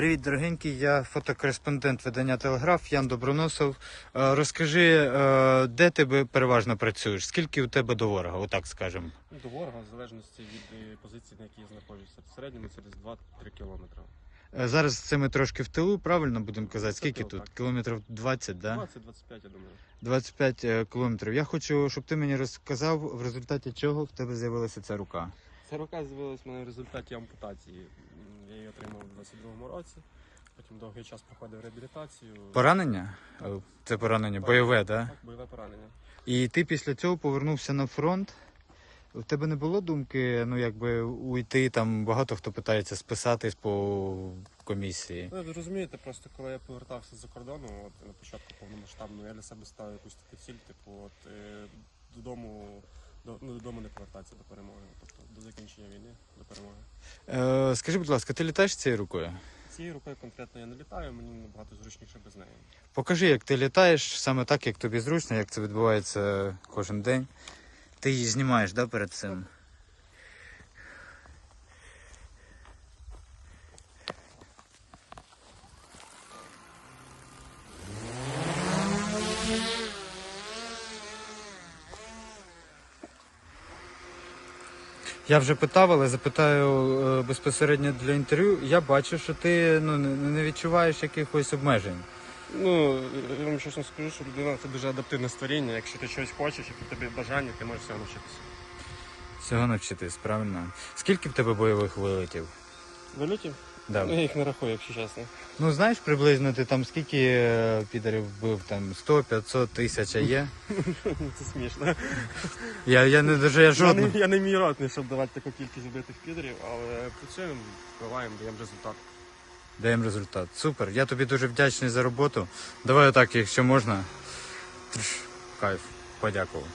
Привіт, дорогенький. Я фотокореспондент видання Телеграф Ян Доброносов. Е, Розкажи, е, де ти переважно працюєш? Скільки у тебе до ворога, отак скажемо? До ворога, в залежності від е, позиції, на якій я знаходжуся. В середньому це десь 2-3 кілометри. Зараз це ми трошки в тилу, правильно будемо казати? Скільки тут? Кілометрів 20, да? 20-25, я думаю. 25 е, кілометрів. Я хочу, щоб ти мені розказав, в результаті чого в тебе з'явилася ця рука. Ця рука з'явилась в мене в результаті ампутації. Я її отримав у 22-му році. Потім довгий час проходив реабілітацію. Поранення? Е, Це поранення бойове, да? Так, бойове поранення. І ти після цього повернувся на фронт. У тебе не було думки, ну якби уйти там багато хто питається списатись по комісії. Ну, ви розумієте, просто коли я повертався з-за кордону, от на початку повномасштабного, я для себе ставив якусь таку ціль, типу, от е, додому. До, ну, додому не повертатися до перемоги, тобто до закінчення війни, до перемоги. Е, скажи, будь ласка, ти літаєш цією рукою? Цією рукою конкретно я не літаю, мені набагато зручніше без неї. Покажи, як ти літаєш, саме так, як тобі зручно, як це відбувається кожен день. Ти її знімаєш, да, перед цим? Я вже питав, але запитаю е, безпосередньо для інтерв'ю. Я бачу, що ти ну, не- відчуваєш якихось обмежень. Ну, я вам чесно скажу, що людина це дуже адаптивне створіння. Якщо ти щось хочеш, якщо тобі бажання, ти можеш всього навчитися. Всього навчитись, правильно? Скільки в тебе бойових вилетів? Вилітів? Да. Ну, я їх не рахую, якщо чесно. Ну знаєш приблизно ти там скільки е, підарів вбив? Там 100, 500, тисяч є? Це смішно. Я, я не даже я Я не, я не мій ротний, щоб давати таку кількість вбитих підерів, але працюємо, впливаємо, даємо результат. Даємо результат. Супер. Я тобі дуже вдячний за роботу. Давай отак, якщо можна. Трш, Кайф. Подякував.